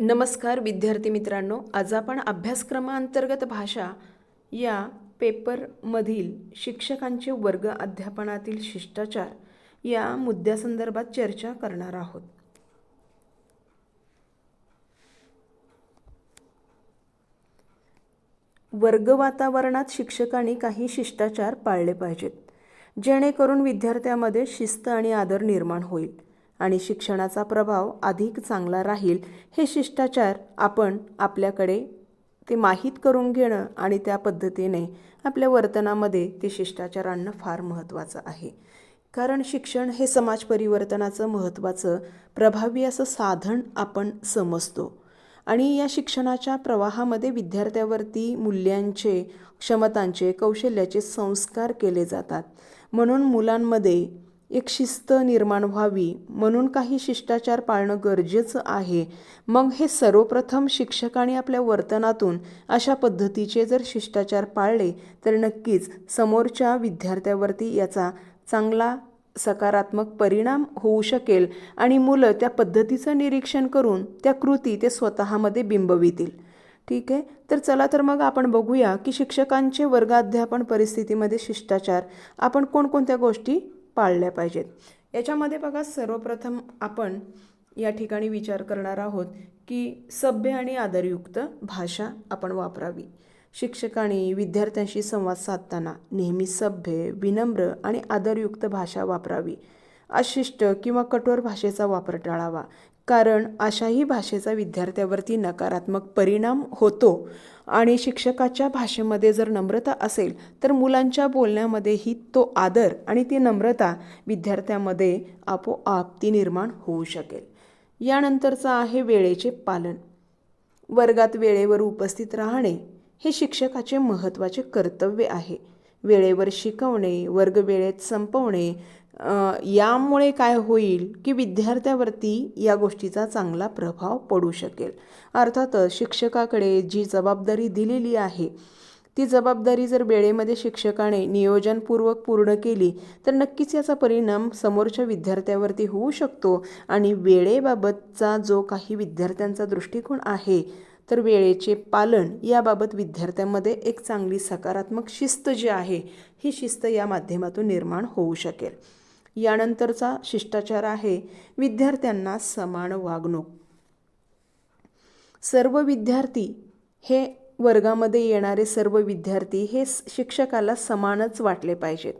नमस्कार विद्यार्थी मित्रांनो आज आपण अभ्यासक्रमांतर्गत भाषा या पेपरमधील शिक्षकांचे वर्ग अध्यापनातील शिष्टाचार या मुद्द्यासंदर्भात चर्चा करणार आहोत. वर्ग वातावरणात शिक्षकांनी काही शिष्टाचार पाळले पाहिजेत जेणेकरून विद्यार्थ्यामध्ये शिस्त आणि आदर निर्माण होईल. आणि शिक्षणाचा प्रभाव अधिक चांगला राहील हे शिष्टाचार आपण आपल्याकडे ते माहीत करून घेणं आणि त्या पद्धतीने आपल्या वर्तनामध्ये ते शिष्टाचार आणणं फार महत्त्वाचं आहे. कारण शिक्षण हे समाज परिवर्तनाचं महत्त्वाचं प्रभावी असं साधन आपण समजतो. आणि या शिक्षणाच्या प्रवाहामध्ये विद्यार्थ्यावरती मूल्यांचे क्षमतांचे कौशल्याचे संस्कार केले जातात. म्हणून मुलांमध्ये एक शिस्त निर्माण व्हावी म्हणून काही शिष्टाचार पाळणं गरजेचं आहे. मग हे सर्वप्रथम शिक्षकाने आपल्या वर्तनातून अशा पद्धतीचे जर शिष्टाचार पाळले तर नक्कीच समोरच्या विद्यार्थ्यावरती याचा चांगला सकारात्मक परिणाम होऊ शकेल आणि मुलं त्या पद्धतीचं निरीक्षण करून त्या कृती ते स्वतःमध्ये बिंबवितील. ठीक आहे? तर चला तर मग आपण बघूया की शिक्षकांचे वर्गाध्यापन परिस्थितीमध्ये शिष्टाचार आपण कोणकोणत्या गोष्टी पाळल्या पाहिजेत. याच्यामध्ये बघा सर्वप्रथम आपण या ठिकाणी विचार करणार आहोत की सभ्य आणि आदरयुक्त भाषा आपण वापरावी. शिक्षकांनी विद्यार्थ्यांशी संवाद साधताना नेहमी सभ्य विनम्र आणि आदरयुक्त भाषा वापरावी. अशिष्ट किंवा कठोर भाषेचा वापर टाळावा. कारण अशाही भाषेचा विद्यार्थ्यावरती नकारात्मक परिणाम होतो. आणि शिक्षकाच्या भाषेमध्ये जर नम्रता असेल तर मुलांच्या बोलण्यामध्येही तो आदर आणि ती नम्रता विद्यार्थ्यामध्ये आपोआप ती निर्माण होऊ शकेल. यानंतरचं आहे वेळेचे पालन. वर्गात वेळेवर उपस्थित राहणे हे शिक्षकाचे महत्त्वाचे कर्तव्य आहे. वेळेवर शिकवणे वर्ग वेळेत संपवणे यामुळे काय होईल की विद्यार्थ्यावरती या गोष्टीचा चांगला प्रभाव पडू शकेल. अर्थातच शिक्षकाकडे जी जबाबदारी दिलेली आहे ती जबाबदारी जर वेळेमध्ये शिक्षकाने नियोजनपूर्वक पूर्ण केली तर नक्कीच याचा परिणाम समोरच्या विद्यार्थ्यावरती होऊ शकतो. आणि वेळेबाबतचा जो काही विद्यार्थ्यांचा दृष्टिकोन आहे तर वेळेचे पालन याबाबत विद्यार्थ्यांमध्ये एक चांगली सकारात्मक शिस्त जी आहे ही शिस्त या माध्यमातून निर्माण होऊ शकेल. यानंतरचा शिष्टाचार आहे. विद्यार्थ्यांना समान वागणूक. सर्व विद्यार्थी हे वर्गामध्ये येणारे सर्व विद्यार्थी हे शिक्षकाला समानच वाटले पाहिजेत.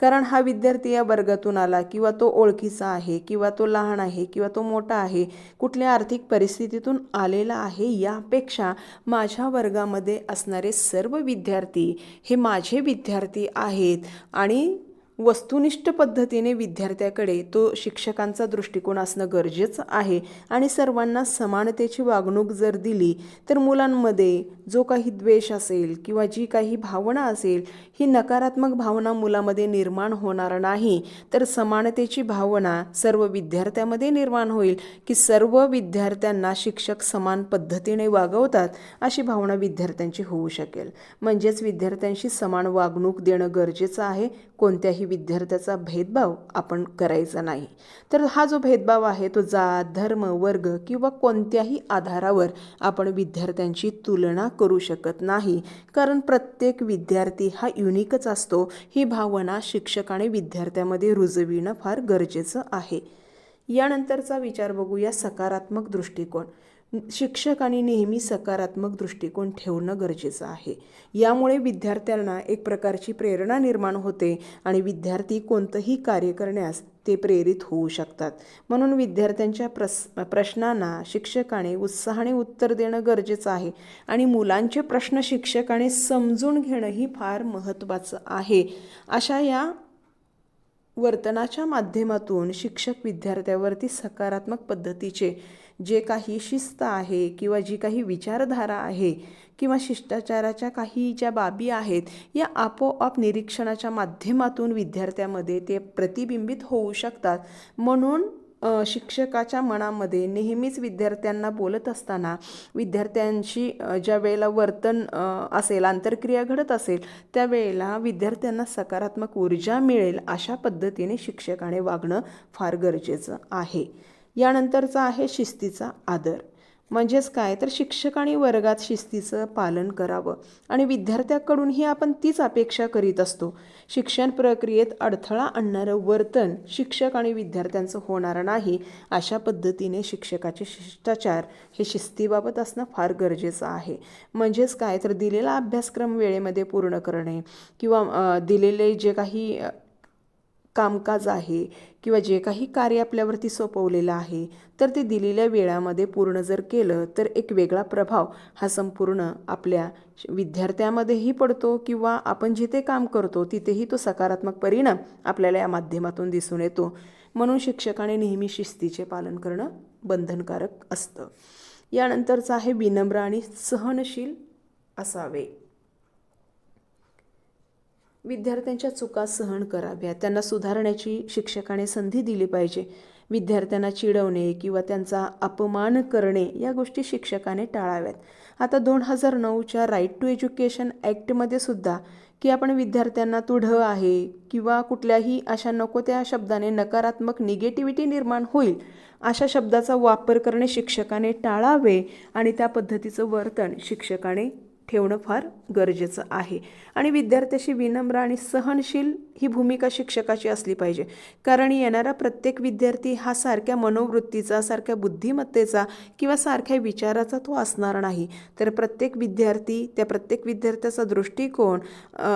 कारण हा विद्यार्थी या वर्गातून आला किंवा तो ओळखीचा आहे किंवा तो लहान आहे किंवा तो मोठा आहे कुठल्या आर्थिक परिस्थितीतून आलेला आहे यापेक्षा माझ्या वर्गामध्ये असणारे सर्व विद्यार्थी हे माझे विद्यार्थी आहेत आणि वस्तुनिष्ठ पद्धतीने विद्यार्थ्याकडे तो शिक्षकांचा दृष्टिकोन असणं गरजेचं आहे. आणि सर्वांना समानतेची वागणूक जर दिली तर मुलांमध्ये जो काही द्वेष असेल किंवा जी काही भावना असेल ही नकारात्मक भावना मुलामध्ये निर्माण होणार नाही. तर समानतेची भावना सर्व विद्यार्थ्यामध्ये निर्माण होईल की सर्व विद्यार्थ्यांना शिक्षक समान पद्धतीने वागवतात अशी भावना विद्यार्थ्यांची होऊ शकेल. म्हणजेच विद्यार्थ्यांशी समान वागणूक देणं गरजेचं आहे. कोणत्याही विद्यार्थ्याचा भेदभाव आपण करायचा नाही. तर हा जो भेदभाव आहे तो जात धर्म वर्ग किंवा कोणत्याही आधारावर आपण विद्यार्थ्यांची तुलना करू शकत नाही. कारण प्रत्येक विद्यार्थी हा युनिकच असतो. ही भावना शिक्षकाने विद्यार्थ्यामध्ये रुजविणं फार गरजेचं आहे. यानंतरचा विचार बघूया सकारात्मक दृष्टिकोन. शिक्षकांनी नेहमी सकारात्मक दृष्टिकोन ठेवणं गरजेचं आहे. यामुळे विद्यार्थ्यांना एक प्रकारची प्रेरणा निर्माण होते आणि विद्यार्थी कोणतंही कार्य करण्यास ते प्रेरित होऊ शकतात. म्हणून विद्यार्थ्यांच्या प्रस प्रश्नांना शिक्षकाने उत्साहाने उत्तर देणं गरजेचं आहे आणि मुलांचे प्रश्न शिक्षकाने समजून घेणंही फार महत्त्वाचं आहे. अशा या वर्तनाच्या माध्यमातून शिक्षक विद्यार्थ्यावरती सकारात्मक पद्धतीचे जे काही शिस्त आहे किंवा जी काही विचारधारा आहे किंवा शिष्टाचाराच्या काही ज्या बाबी आहेत या आपोआप निरीक्षणाच्या माध्यमातून विद्यार्थ्यामध्ये ते प्रतिबिंबित होऊ शकतात. म्हणून शिक्षकाच्या मनामध्ये नेहमीच विद्यार्थ्यांना बोलत असताना विद्यार्थ्यांशी ज्या वेळेला वर्तन असेल आंतरक्रिया घडत असेल त्यावेळेला विद्यार्थ्यांना सकारात्मक ऊर्जा मिळेल अशा पद्धतीने शिक्षकाने वागणं फार गरजेचं आहे. यानंतरचा आहे शिस्तीचा आदर. म्हणजेच काय? तर शिक्षकांनी वर्गात शिस्तीचं पालन करावं. आणि विद्यार्थ्याकडूनही आपण तीच अपेक्षा करीत असतो. शिक्षण प्रक्रियेत अडथळा आणणारं वर्तन शिक्षक आणि विद्यार्थ्यांचं होणार नाही अशा पद्धतीने शिक्षकाचे शिष्टाचार हे शिस्तीबाबत असणं फार गरजेचं आहे. म्हणजेच काय? तर दिलेला अभ्यासक्रम वेळेमध्ये पूर्ण करणे किंवा दिलेले जे काही कामकाज आहे किंवा जे काही कार्य आपल्यावरती सोपवलेलं आहे तर ते दिलेल्या वेळामध्ये पूर्ण जर केलं तर एक वेगळा प्रभाव हा संपूर्ण आपल्या विद्यार्थ्यामध्येही पडतो किंवा आपण जिथे काम करतो तिथेही तो सकारात्मक परिणाम आपल्याला या माध्यमातून दिसून येतो. म्हणून शिक्षकाने नेहमी शिस्तीचे पालन करणं बंधनकारक असतं. यानंतरचं आहे विनम्र आणि सहनशील असावे. विद्यार्थ्यांच्या चुका सहन कराव्या त्यांना सुधारण्याची शिक्षकाने संधी दिली पाहिजे. विद्यार्थ्यांना चिडवणे किंवा त्यांचा अपमान करणे या गोष्टी शिक्षकाने टाळाव्यात. आता दोन हजार नऊच्या राईट टू एज्युकेशन ॲक्टमध्ये सुद्धा की आपण विद्यार्थ्यांना तू ढ आहे किंवा कुठल्याही अशा नको त्या शब्दाने नकारात्मक निगेटिव्हिटी निर्माण होईल अशा शब्दाचा वापर करणे शिक्षकाने टाळावे आणि त्या पद्धतीचं वर्तन शिक्षकाने ठेवणं फार गरजेचं आहे. आणि विद्यार्थ्याशी विनम्र आणि सहनशील ही भूमिका शिक्षकाची असली पाहिजे. कारण येणारा प्रत्येक विद्यार्थी हा सारख्या मनोवृत्तीचा सारख्या बुद्धिमत्तेचा किंवा सारख्या विचाराचा तो असणार नाही. तर प्रत्येक विद्यार्थी त्या प्रत्येक विद्यार्थ्याचा दृष्टिकोन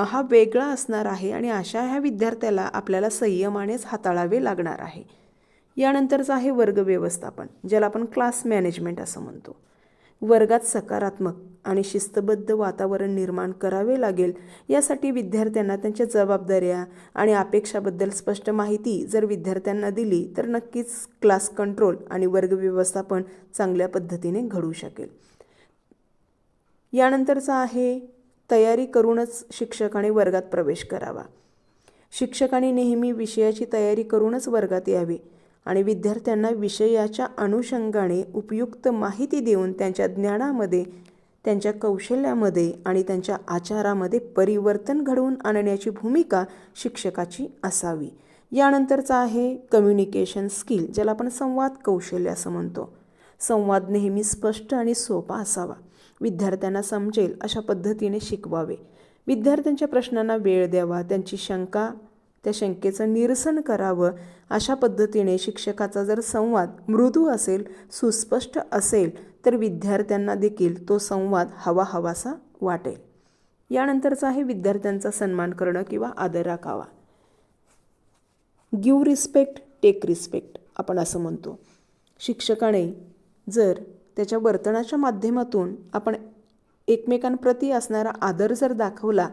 हा वेगळा असणार आहे आणि अशा ह्या विद्यार्थ्याला आपल्याला संयमानेच हाताळावे लागणार आहे. यानंतरचं आहे वर्ग व्यवस्थापन ज्याला आपण क्लास मॅनेजमेंट असं म्हणतो. वर्गात सकारात्मक आणि शिस्तबद्ध वातावरण निर्माण करावे लागेल. यासाठी विद्यार्थ्यांना त्यांच्या जबाबदाऱ्या आणि अपेक्षाबद्दल स्पष्ट माहिती जर विद्यार्थ्यांना दिली तर नक्कीच क्लास कंट्रोल आणि वर्ग व्यवस्थापन चांगल्या पद्धतीने घडू शकेल. यानंतरचं आहे तयारी करूनच शिक्षकाने वर्गात प्रवेश करावा. शिक्षकाने नेहमी विषयाची तयारी करूनच वर्गात यावे. आणि विद्यार्थ्यांना विषयाच्या अनुषंगाने उपयुक्त माहिती देऊन त्यांच्या ज्ञानामध्ये त्यांच्या कौशल्यामध्ये आणि त्यांच्या आचारामध्ये परिवर्तन घडवून आणण्याची भूमिका शिक्षकाची असावी. यानंतरचा आहे कम्युनिकेशन स्किल ज्याला आपण संवाद कौशल्य असं म्हणतो. संवाद नेहमी स्पष्ट आणि सोपा असावा. विद्यार्थ्यांना समजेल अशा पद्धतीने शिकवावे. विद्यार्थ्यांच्या प्रश्नांना वेळ द्यावा त्यांची शंका त्या शंकेचं निरसन करावं अशा पद्धतीने शिक्षकाचा जर संवाद मृदू असेल सुस्पष्ट असेल तर विद्यार्थ्यांना देखील तो संवाद हवा हवासा वाटेल. यानंतरचा आहे विद्यार्थ्यांचा सन्मान करणं किंवा आदर राखावा. गिव रिस्पेक्ट टेक रिस्पेक्ट आपण असं म्हणतो. शिक्षकाने जर त्याच्या वर्तनाच्या माध्यमातून आपण एकमेकांप्रती असणारा आदर जर दाखवला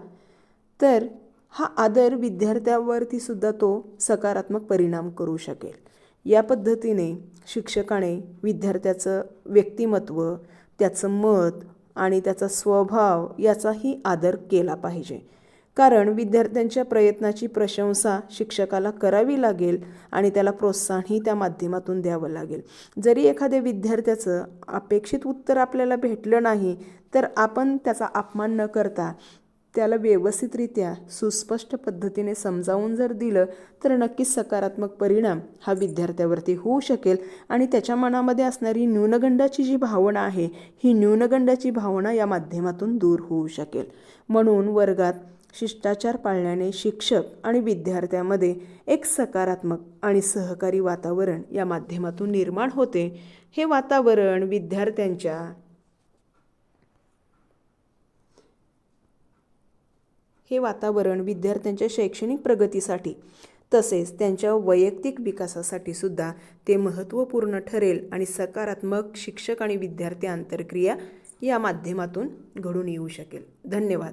तर हा आदर विद्यार्थ्यावरती सुद्धा तो सकारात्मक परिणाम करू शकेल. या पद्धतीने शिक्षकाने विद्यार्थ्याचं व्यक्तिमत्व त्याचं मत आणि त्याचा स्वभाव याचाही आदर केला पाहिजे. कारण विद्यार्थ्यांच्या प्रयत्नाची प्रशंसा शिक्षकाला करावी लागेल आणि त्याला प्रोत्साहनही त्या माध्यमातून द्यावं लागेल. जरी एखाद्या विद्यार्थ्याचं अपेक्षित उत्तर आपल्याला भेटलं नाही तर आपण त्याचा अपमान न करता त्याला व्यवस्थितरित्या सुस्पष्ट पद्धतीने समजावून जर दिलं तर नक्कीच सकारात्मक परिणाम हा विद्यार्थ्यावरती होऊ शकेल. आणि त्याच्या मनामध्ये असणारी न्यूनगंडाची जी भावना आहे ही न्यूनगंडाची भावना या माध्यमातून दूर होऊ शकेल. म्हणून वर्गात शिष्टाचार पाळण्याने शिक्षक आणि विद्यार्थ्यामध्ये एक सकारात्मक आणि सहकारी वातावरण या माध्यमातून निर्माण होते. हे वातावरण विद्यार्थ्यांच्या हे वातावरण विद्यार्थ्यांच्या शैक्षणिक प्रगतीसाठी तसेच त्यांच्या वैयक्तिक विकासासाठी सुद्धा ते महत्त्वपूर्ण ठरेल आणि सकारात्मक शिक्षक आणि विद्यार्थी आंतरक्रिया या माध्यमातून घडून येऊ शकेल. धन्यवाद.